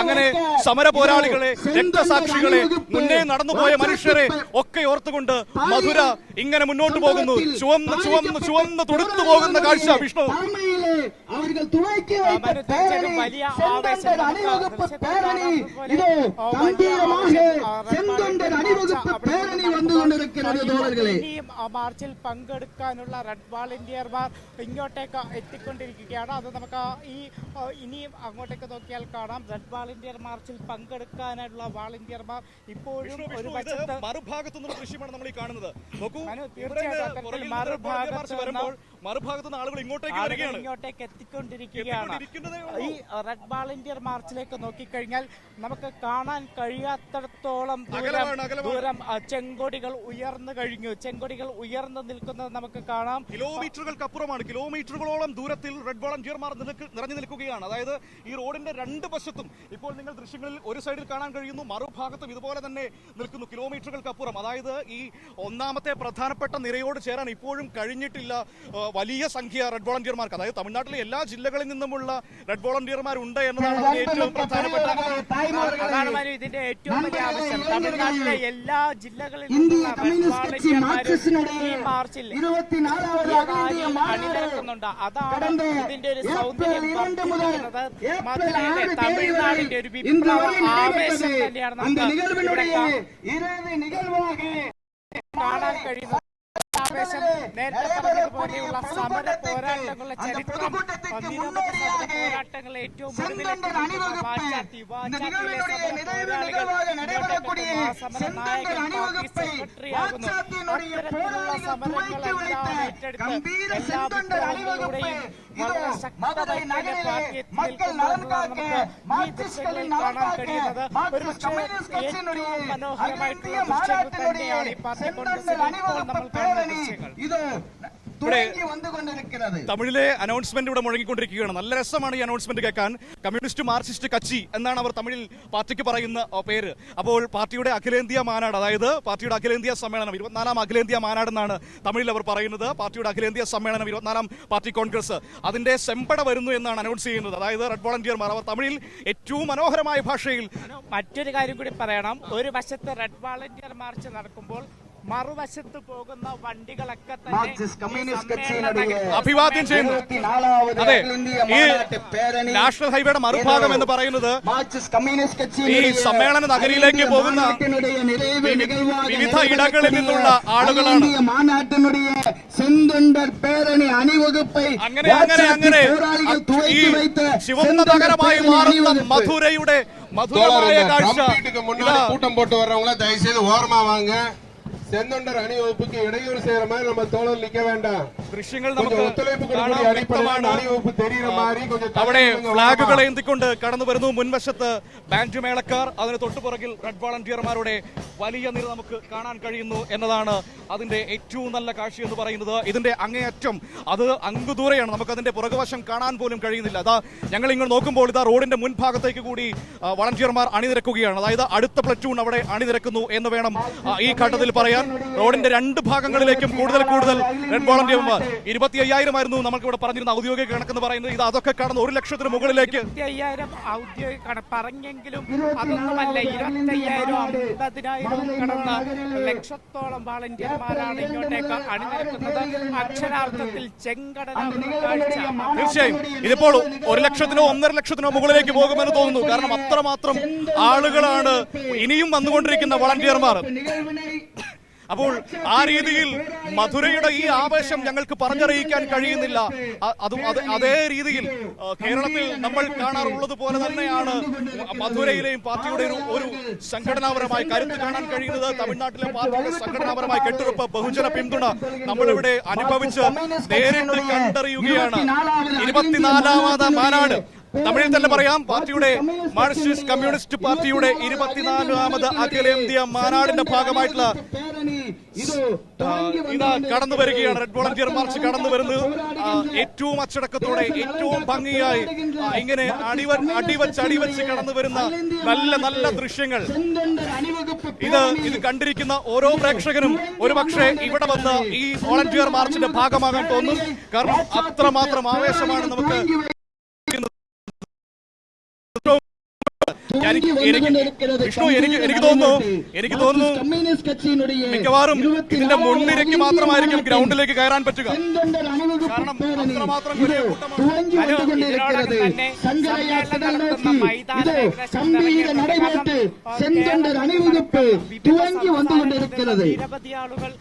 അങ്ങനെ സമര പോരാളികളെ രക്തസാക്ഷികളെ മുന്നേ നടന്നുപോയ മനുഷ്യരെ ഒക്കെ ഓർത്തുകൊണ്ട് മധുര ഇങ്ങനെ മുന്നോട്ട് പോകുന്നു. ചുവന്ന് ചുവന്ന് ചുവന്ന് തുടുത്തു പോകുന്ന കാഴ്ച വിഷ്ണു. அவர்கள் துவக்கி வைத்த மனு பேரணி திருச்செடும் வலியா செந்தொண்டர் ஆவேசம் அணிவகுப்பு நமக்கு பேரணி போல, இதோ ஆ, கம்பீரமாக வலியா ஆவேசம், செந்தொண்டர் ஆ, அணிவகுப்பு அப்படி பேரணி നടക്കുമ്പോൾ வந்து கொண்டிருக்கிறது தோழர்களே ഇനിയും ആ മാർച്ചിൽ പങ്കെടുക്കാനുള്ള റെഡ് വാളണ്ടിയർമാർ ഇങ്ങോട്ടേക്ക് എത്തിക്കൊണ്ടിരിക്കുകയാണ് അത് നമുക്ക് ആ ഈ ആ, ഇനിയും അങ്ങോട്ടേക്ക് നോക്കിയാൽ കാണാം റെഡ് വാളണ്ടിയർ മാർച്ചിൽ പങ്കെടുക്കാനുള്ള വാളണ്ടിയർമാർ ഇപ്പോഴും വിഷ്ണു, ഒരു വിഷ്ണു, ഇത് വശത്ത് മറുഭാഗത്തു നിന്നുള്ള ദൃശ്യമാണ് നമ്മൾ ഈ കാണുന്നത് നോക്കൂ മനു, ഇവിടെ തീർച്ചയായും നിന്ന് അത്തരത്തിൽ പുറകിൽ നിന്ന് മറുഭാഗത്ത് മാർച്ച് വരുമ്പോൾ മറുഭാഗത്ത് നിന്ന് ആളുകൾ ഇങ്ങോട്ടേക്ക് വരികയാണ്. ഇങ്ങോട്ടേക്ക് എത്തിക്കൊണ്ടിരിക്കുകയാണ്. ഈ റെഡ് വാളണ്ടിയർ മാർച്ചിലേക്ക് നോക്കിക്കഴിഞ്ഞാൽ നമുക്ക് കാണാൻ കഴിയാത്തടത്തോളം ദൂരം. ദൂരം ചെങ്കൊടികൾ ഉയർന്നു കഴിഞ്ഞു. ചെങ്കൊടികൾ ഉയർന്നു നിൽക്കുന്നത് നമുക്ക് കാണാം. കിലോമീറ്ററുകൾക്കപ്പുറമാണ്. കിലോമീറ്ററുകളോളം ദൂരത്തിൽ റെഡ് വോളണ്ടിയർമാർ നിറഞ്ഞു നിൽക്കുകയാണ്. അതായത് ഈ റോഡിന്റെ രണ്ട് വശത്തും ഇപ്പോൾ നിങ്ങൾ ദൃശ്യങ്ങളിൽ ഒരു സൈഡിൽ കാണാൻ കഴിയുന്നു. മറുഭാഗത്തും ഇതുപോലെ തന്നെ നിൽക്കുന്നു. കിലോമീറ്ററുകൾക്കപ്പുറം. അതായത് ഈ ഒന്നാമത്തെ പ്രധാനപ്പെട്ട നിരയോട് ചേരാൻ ഇപ്പോഴും കഴിഞ്ഞിട്ടില്ല. വലിയ സംഖ്യ റെഡ് വോളണ്ടിയർമാർക്ക് അതായത് തമിഴ്നാട്ടിലെ എല്ലാ ജില്ലകളിൽ നിന്നുമുള്ള റെഡ് വോളണ്ടിയർമാരുണ്ട് എന്നതാണ് ഏറ്റവും പ്രധാനപ്പെട്ട അതാണ് ഇതിന്റെ ഏറ്റവും വലിയ ആവശ്യം. തമിഴ്നാട്ടിലെ എല്ലാ ജില്ലകളിൽ മാർച്ചിൽ അണിനിരക്കുന്നുണ്ട്. അതാണ് ഇതിന്റെ ഒരു സൗന്ദര്യം മാത്രമേ തമിഴ്നാടിന്റെ ഒരു വിപ്ലവ ആവേശം തന്നെയാണ് നമുക്ക് കാണാൻ കഴിയുന്നത് ആവേശം നേരത്തെ വരെയുള്ള സമര പോരാട്ടങ്ങളുടെ ചരിത്രം പോരാട്ടങ്ങൾ ഏറ്റവും വളരെ ശക്തമായി തന്നെ പാർട്ടിയെ നമുക്ക് മാർക്സിസ്റ്റുകളിൽ കാണാൻ കഴിയുന്നത് ഒരു ഏറ്റവും മനോഹരമായിട്ടുള്ള ദൃശ്യങ്ങൾ തന്നെയാണ് ഈ പാർട്ടി കോൺഗ്രസിൽ ഇപ്പോൾ നമ്മൾ കാണുന്ന ദൃശ്യങ്ങൾ. കൊണ്ടിരിക്കുന്നത് തമിഴിലെ അനൗൺസ്മെന്റ് ഇവിടെ മുഴങ്ങിക്കൊണ്ടിരിക്കുകയാണ്. നല്ല രസമാണ് ഈ അനൗൺസ്മെന്റ് കേൾക്കാൻ. കമ്മ്യൂണിസ്റ്റ് മാർക്സിസ്റ്റ് കച്ചി എന്നാണ് അവർ തമിഴിൽ പാർട്ടിക്ക് പറയുന്ന പേര്. അപ്പോൾ പാർട്ടിയുടെ അഖിലേന്ത്യാ മാനാട് അതായത് പാർട്ടിയുടെ അഖിലേന്ത്യാ സമ്മേളനം ഇരുപത്തിനാലാം അഖിലേന്ത്യാ മാനാട് എന്നാണ് തമിഴിൽ അവർ പറയുന്നത്. പാർട്ടിയുടെ അഖിലേന്ത്യാ സമ്മേളനം ഇരുപത്തിനാലാം പാർട്ടി കോൺഗ്രസ്. അതിന്റെ സെമ്പട വരുന്നു എന്നാണ് അനൗൺസ് ചെയ്യുന്നത്. അതായത് റെഡ് വോളണ്ടിയർമാർ അവർ തമിഴിൽ ഏറ്റവും മനോഹരമായ ഭാഷയിൽ മറ്റൊരു കാര്യം കൂടി പറയണം. ഒരു വശത്ത് റെഡ് വാളണ്ടിയർ മാർച്ച് നടക്കുമ്പോൾ മറുവശത്ത് പോകുന്ന വണ്ടികളൊക്കെ അഭിവാദ്യം ചെയ്യുന്നു. അതെ ഈ നാഷണൽ ഹൈവേയുടെ മറുഭാഗം എന്ന് പറയുന്നത് ഈ സമ്മേളന നഗരിയിലേക്ക് പോകുന്ന വിവിധ ഇടങ്ങളിൽ നിന്നുള്ള ആളുകളാണ്. അങ്ങനെ അങ്ങനെ അങ്ങനെ. ഈ ചുവന്ന നഗരമായി മാറുന്ന മധുരയുടെ മധുരമായ കാഴ്ച. கூட்டம் போட்டு வர்றவங்கள தயவு செய்து ஓரமா செந்தொண்டர் அணிவகுப்புக்கு இடையூறு செய்யற மாதிரி நம்ம தோழர் நிக்க வேண்டாம் ദൃശ്യങ്ങൾ கொஞ்சம் നമുക്ക് ஒத்துழைப்பு കാണാൻ கொடுக்கக்கூடிய அடிப்படையில் വ്യക്തമാണ് அணிவகுப்பு தெரியுற மாதிரி கொஞ்சம் தள்ளி അവിടെ நில்லுங்க, ഫ്ളാഗുകൾ வாமா. ഏന്തിക്കൊണ്ട് കടന്നു വരുന്നു മുൻവശത്ത് ബാൻഡ് മേളക്കാർ അതിന് തൊട്ടുപുറകിൽ റെഡ് വോളണ്ടിയർമാരുടെ വലിയ നിര നമുക്ക് കാണാൻ കഴിയുന്നു എന്നതാണ് അതിന്റെ ഏറ്റവും നല്ല കാഴ്ച എന്ന് പറയുന്നത് ഇതിന്റെ അങ്ങേയറ്റം അത് അങ്ങുദൂരെയാണ് നമുക്ക് അതിന്റെ പുറകുവശം കാണാൻ പോലും കഴിയുന്നില്ല അതാ ഞങ്ങൾ ഇങ്ങോട്ട് നോക്കുമ്പോൾ ഇതാ റോഡിന്റെ മുൻഭാഗത്തേക്ക് കൂടി ആ, വളണ്ടിയർമാർ അണിനിരക്കുകയാണ് അതായത് അടുത്ത പ്ലറ്റൂൺ അവിടെ അണിനിരക്കുന്നു എന്ന് വേണം ആ, ഈ ഘട്ടത്തിൽ പറയാൻ റോഡിന്റെ രണ്ട് ഭാഗങ്ങളിലേക്കും കൂടുതൽ കൂടുതൽ റെഡ് വോളണ്ടിയർമാർ ഇരുപത്തി അയ്യായിരം ആയിരുന്നു നമുക്ക് ഇവിടെ പറഞ്ഞിരുന്ന ഔദ്യോഗിക കണക്കെന്ന് പറയുന്നത്. ഇത് അതൊക്കെ കടന്ന് ഒരു ലക്ഷത്തിന് മുകളിലേക്ക്. പറഞ്ഞെങ്കിലും അതൊന്നുമല്ല. ലക്ഷത്തോളം അണിനിരക്കുന്നത്. തീർച്ചയായും. ഇതിപ്പോൾ ഒരു ലക്ഷത്തിനോ ഒന്നര ലക്ഷത്തിനോ മുകളിലേക്ക് പോകുമെന്ന് തോന്നുന്നു. കാരണം അത്രമാത്രം ആളുകളാണ് ഇനിയും വന്നുകൊണ്ടിരിക്കുന്ന വളണ്ടിയർമാർ അപ്പോൾ ആ രീതിയിൽ മധുരയുടെ ഈ ആവേശം ഞങ്ങൾക്ക് പറഞ്ഞറിയിക്കാൻ കഴിയുന്നില്ല. അതും അത് രീതിയിൽ കേരളത്തിൽ നമ്മൾ കാണാറുള്ളത് പോലെ തന്നെയാണ് മധുരയിലെയും പാർട്ടിയുടെ ഒരു ഒരു സംഘടനാപരമായ കരുത്ത് കാണാൻ കഴിയുന്നത്. തമിഴ്നാട്ടിലെ പാർട്ടിയുടെ സംഘടനാപരമായ കെട്ടുറപ്പ് ബഹുജന പിന്തുണ നമ്മളിവിടെ അനുഭവിച്ച് നേരിട്ട് കണ്ടറിയുകയാണ്. ഇരുപത്തിനാലാമത് മാനാട് തമിഴിൽ തന്നെ പറയാം പാർട്ടിയുടെ മാർക്സിസ്റ്റ് കമ്മ്യൂണിസ്റ്റ് പാർട്ടിയുടെ ഇരുപത്തിനാലാമത് അഖിലേന്ത്യാ മാനാടിന്റെ ഭാഗമായിട്ടുള്ള ഇതാ കടന്നു വരികയാണ്. റെഡ് വോളണ്ടിയർ മാർച്ച് കടന്നു വരുന്നത്. ഏറ്റവും അച്ചടക്കത്തോടെ ഏറ്റവും ഭംഗിയായി ഇങ്ങനെ അടിവ അടിവച്ച് അടിവച്ച് കടന്നു വരുന്ന നല്ല നല്ല ദൃശ്യങ്ങൾ. ഇത് ഇത് കണ്ടിരിക്കുന്ന ഓരോ പ്രേക്ഷകനും ഒരുപക്ഷെ ഇവിടെ വന്ന് ഈ വോളണ്ടിയർ മാർച്ചിന്റെ ഭാഗമാകാൻ തോന്നും. കാരണം അത്രമാത്രം ആവേശമാണ് നമുക്ക് വിഷ്ണു എനിക്ക് എനിക്ക് തോന്നുന്നു എനിക്ക് തോന്നുന്നു മിക്കവാറും ഇതിന്റെ മുൻനിരക്ക് മാത്രമായിരിക്കും ഗ്രൗണ്ടിലേക്ക് കയറാൻ പറ്റുക. കാരണം അത്രമാത്രം ഒരു കൂട്ടം നിരവധി ആളുകൾ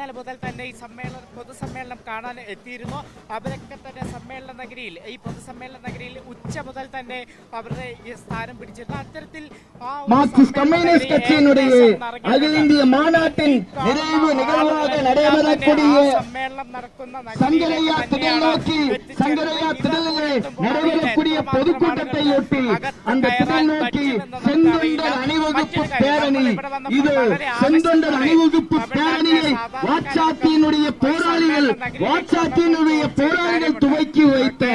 ഇന്നലെ മുതൽ തന്നെ ഈ സമ്മേളനം പൊതുസമ്മേളനം കാണാൻ എത്തിയിരുന്നു അവരൊക്കെ തന്നെ സമ്മേളന നഗരിയിൽ ഈ പൊതുസമ്മേളന നഗരിയിൽ ഉച്ച മുതൽ തന്നെ അവരുടെ ഈ സ്ഥാനം പിടിച്ചിരുന്നു അത്തരത്തിൽ ആ ഒരു மார்க்சிஸ்ட் സമ്മേളന கம்யூனிஸ்ட் നഗരി கட்சியினுடைய ഏകദേശം നിറഞ്ഞിട്ടുണ്ട്. அகில இந்திய மாநாட்டின் நிறைவு நிகழ்வாக நடைபெறக்கூடிய സമ്മേളനം നടക്കുന്ന சங்கரையா திடல் நோக்கி சங்கரையா திடலிலே நடைபெறக்கூடிய பொதுக்கூட்டத்தை ஒட்டி அந்த திடல் நோக்கி செந்தொண்டர் அணிவகுப்பு பேரணி. இது செந்தொண்டர் அணிவகுப்பு பேரணியை வாட்சாத்தியினுடைய போராளிகள் வாட்சாத்தியினுடைய போராளிகள் துவக்கி வைத்த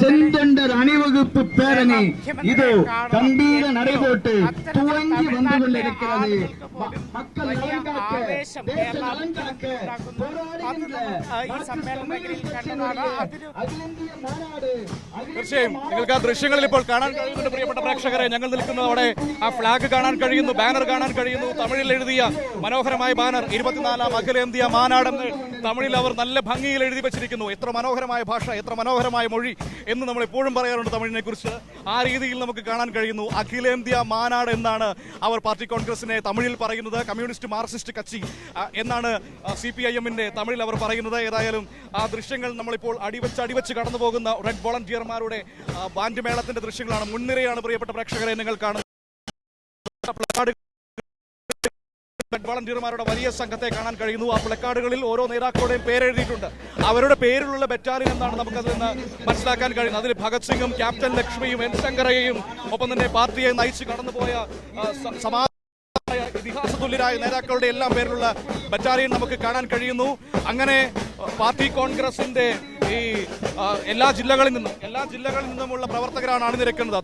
செந்தொண்டர் அணிவகுப்பு பேரணி. இது கம்பீர நடைபோட்டு துவங்கி வந்து கொண்டிருக்கிறது மக்கள் நலன் காக்க തീർച്ചയായും നിങ്ങൾക്ക് ആ ദൃശ്യങ്ങളിൽ ഇപ്പോൾ കാണാൻ കഴിയുന്നുണ്ട് പ്രിയപ്പെട്ട പ്രേക്ഷകരെ. ഞങ്ങൾ നിൽക്കുന്നത് അവിടെ ആ ഫ്ളാഗ് കാണാൻ കഴിയുന്നു ബാനർ കാണാൻ കഴിയുന്നു. തമിഴിൽ എഴുതിയ മനോഹരമായ ബാനർ ഇരുപത്തിനാലാം അഖിലേന്ത്യ മാനാടെന്ന് തമിഴിൽ അവർ നല്ല ഭംഗിയിൽ എഴുതി വെച്ചിരിക്കുന്നു. എത്ര മനോഹരമായ ഭാഷ എത്ര മനോഹരമായ മൊഴി എന്ന് നമ്മൾ എപ്പോഴും പറയാറുണ്ട് തമിഴിനെ കുറിച്ച് ആ രീതിയിൽ നമുക്ക് കാണാൻ കഴിയുന്നു. അഖിലേന്ത്യ മാനാട് എന്നാണ് അവർ പാർട്ടി കോൺഗ്രസിനെ തമിഴിൽ പറയുന്നത്. കമ്മ്യൂണിസ്റ്റ് മാർക്സിസ്റ്റ് കച്ചി എന്നാണ് സി പി ഐ എമ്മിന്റെ തമിഴ് തമിഴിൽ അവർ പറയുന്നത് ഏതായാലും ആ ദൃശ്യങ്ങൾ നമ്മളിപ്പോൾ അടിവെച്ച് അടിവെച്ച് കടന്നു പോകുന്ന റെഡ് വോളണ്ടിയർമാരുടെ ബാൻഡ് മേളത്തിന്റെ ദൃശ്യങ്ങളാണ്. മുൻനിരയാണ് പ്രിയപ്പെട്ട പ്രേക്ഷകരെ നിങ്ങൾ കാണുന്നത്. വളണ്ടിയർമാരുടെ വലിയ സംഘത്തെ കാണാൻ കഴിയുന്നു. ആ പ്ലക്കാർഡുകളിൽ ഓരോ നേതാക്കളുടെയും പേരെഴുതിയിട്ടുണ്ട്. അവരുടെ പേരിലുള്ള ബറ്റാലിയൻ എന്നാണ് നമുക്കതിൽ നിന്ന് മനസ്സിലാക്കാൻ കഴിയുന്നത്. അതിൽ ഭഗത് സിംഗും ക്യാപ്റ്റൻ ലക്ഷ്മിയും എൻ ശങ്കരയും ഒപ്പം തന്നെ പാർട്ടിയെ നയിച്ച് കടന്നുപോയ ആ, സ- തുല്യരായ നേതാക്കളുടെ എല്ലാം പേരിലുള്ള ബറ്റാലിയൻ നമുക്ക് കാണാൻ കഴിയുന്നു. അങ്ങനെ പാർട്ടി കോൺഗ്രസിന്റെ ഈ എല്ലാ ജില്ലകളിൽ നിന്നും എല്ലാ ജില്ലകളിൽ നിന്നുമുള്ള പ്രവർത്തകരാണ് അണിനിരക്കുന്നത്.